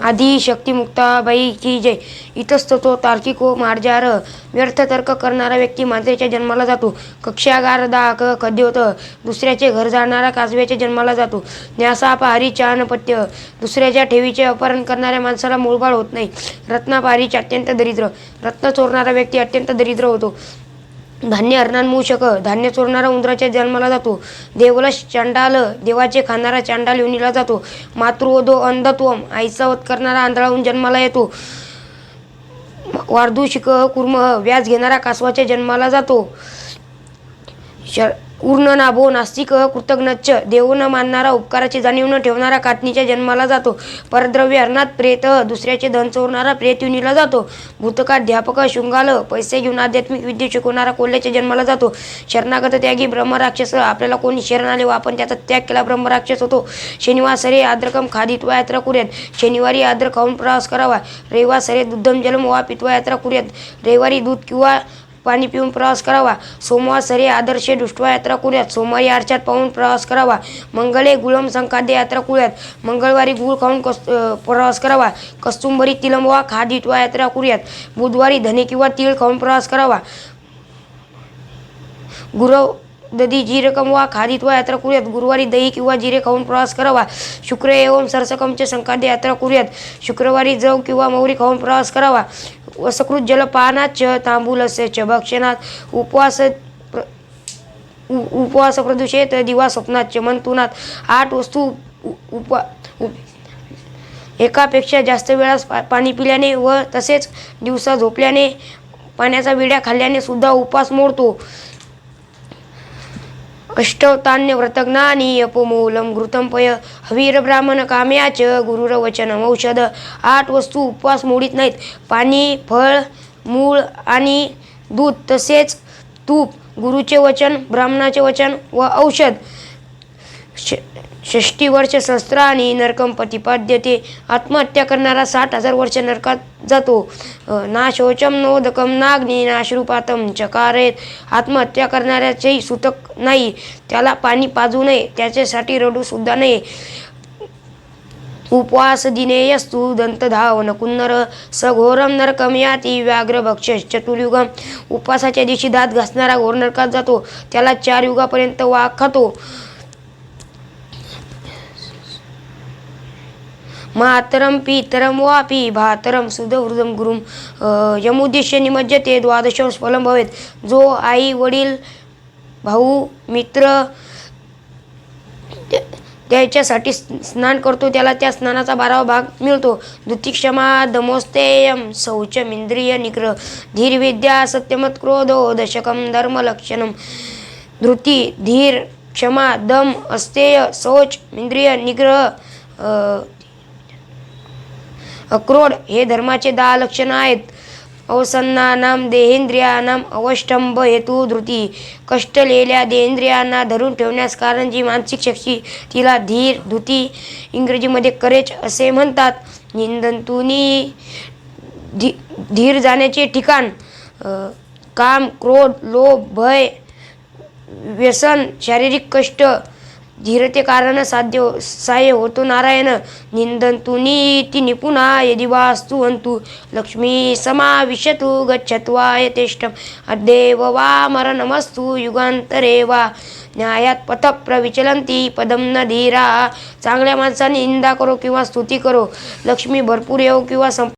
आधी शक्ती मुक्ताबाई की जय इतस्ततो तार्किक व मार्जार व्यर्थ तर्क करणारा व्यक्ती मात्रेच्या जन्माला जातो. कक्षागार दाक कद्योत दुसऱ्याचे घर जाणारा काजव्याच्या जन्माला जातो. न्यासापहारी चानपत्य दुसऱ्याच्या ठेवीचे अपहरण करणाऱ्या माणसाला मूळबाळ होत नाही. रत्नापहारीचे अत्यंत दरिद्र रत्न चोरणारा व्यक्ती अत्यंत दरिद्र होतो. धान्य हरणार मूषक धान्य चोरणारा उंदराच्या जन्माला जातो. देवला चांडाल देवाचे खाणारा चांडाल युनीला जातो. मातृवधो अंधत्वम आईचा वध करणारा आंधळाहून जन्माला येतो. वार्धुशिक कुर्म व्याज घेणारा कासवाच्या जन्माला जातो. शर उर्ण नाभो नास्तिक कृतज्ञच देव न मानणारा उपकाराची जाणीव न ठेवणारा काटणीच्या जन्माला जातो. परद्रव्य हरणात प्रेत दुसऱ्याचे धन चोरणारा प्रेत युनीला जातो. भूतकाध्यापक शृंगाल पैसे घेऊन आध्यात्मिक विद्या शिकवणारा कोल्ह्याच्या जन्माला जातो. शरणागत त्यागी ब्रह्मराक्षस आपल्याला कोणी शरण आले व आपण त्याचा त्याग केला ब्रह्मराक्षस होतो. शनिवासरे आद्रकम खादित्वा यात्रा करूयात. शनिवारी आद्र खाऊन प्रवास करावा. रविवासरे दुद्धम जलम वा पित्वा यात्रा करूयात. रविवारी दूध किंवा पाणी पिऊन प्रवास करावा. सोमवार सरे आदर्श दृष्टवा यात्रा कुळ्यात सोमवारी आरशात पाहून प्रवास करावा. मंगळे गुळम संकाद्य यात्रा कुळ्यात मंगळवारी गुळ खाऊन कस प्रवास करावा. कस्तुंबरी तिलम वा यात्रा कुळ्यात बुधवारी धने किंवा तीळ खाऊन प्रवास करावा. गुरव दधी जिरकम वा खादित्वा यात्रा करूयात. गुरुवारी दही किंवा जिरे खाऊन प्रवास करावा. शुक्र एवम सरसकमचे संकाद्य यात्रा करूयात. शुक्रवारी जव किंवा मौरी खाऊन प्रवास करावा. वसकृत जलपानाच तांबूलस्य भक्षणात उपवास प्र- उ- उपवास प्रदूषित दिवा स्वप्नात मंतुनात आठ वस्तू उ- उपा उप- एकापेक्षा जास्त वेळास पा पाणी पिल्याने व तसेच दिवसा झोपल्याने पाण्याचा विड्या खाल्ल्याने सुद्धा उपवास मोडतो. अष्टवतान्य व्रतज्ञानी अपमूलम घृतम पय हवीर ब्राह्मण काम्याच गुरुरवचनम औषध. आठ वस्तू उपवास मोडीत नाहीत. पाणी फळ मूळ आणि दूध तसेच तूप गुरुचे वचन ब्राह्मणाचे वचन व औषध. षष्टी वर्ष शस्त्र आणि नरकम प्रतिपाद्यते. आत्महत्या करणारा साठ हजार वर्ष नरकात जातो. ना शोचम नोदकम नाग्नी नाश्रुपातम चकारेत. आत्महत्या करणाऱ्याचेही सुतक नाही. त्याला पाणी पाजू नये. त्याच्यासाठी रडूसुद्धा नाही नये. उपवास दिनेयस्तु दंतधावन कुन्नर. सघोरम नरकम याती व्याघ्र भक्ष चतुर्युगम. उपवासाच्या दिवशी दात घासणारा घोर नरकात जातो. त्याला चार युगापर्यंत वाघ खातो मातरम पितरम वापी भातरम सुदवृदम गुरुम अ, यमुद्देश्य निमज्जते द्वादशं स्फलं भवेत. जो आई वडील भाऊ मित्र त्याच्यासाठी स्नान करतो त्याला त्या स्नानाचा बारावा भाग मिळतो. दुतिक्षमा दमोस्तेयम शौचम इंद्रिय निग्रह. धीरविद्या सत्यमत क्रोधो दशकम धर्मलक्षणम धृती धीर क्षमा दम अस्तेय शौच इंद्रिय निग्रह अक्रोड हे धर्माचे दहा लक्षणं आहेत. अवसन्नानाम देहेंद्रियानाम अवष्टंभ हेतू धृती. कष्टलेल्या देहेंद्रियांना धरून ठेवण्यास कारण जी मानसिक शक्ती तिला धीर धुती इंग्रजीमध्ये करेज असे म्हणतात. निंदंतुनी धी धीर जाण्याचे ठिकाण काम क्रोध लोभ भय व्यसन शारीरिक कष्ट धीरते कारण साध्य सहाय्य होतो नारायण. निंदंतुनी निपुणा यदि वास्तु हंतु लक्ष्मी समाविशतु गच्छत्वा तेष्टम अद्यैव वा मरणमस्तु युगांतरे वा. न्यायात पथ प्रविचलंती पदम न धीरा. चांगल्या माणसाने निंदा करो किंवा स्तुती करो. लक्ष्मी भरपूर येऊ किंवा संप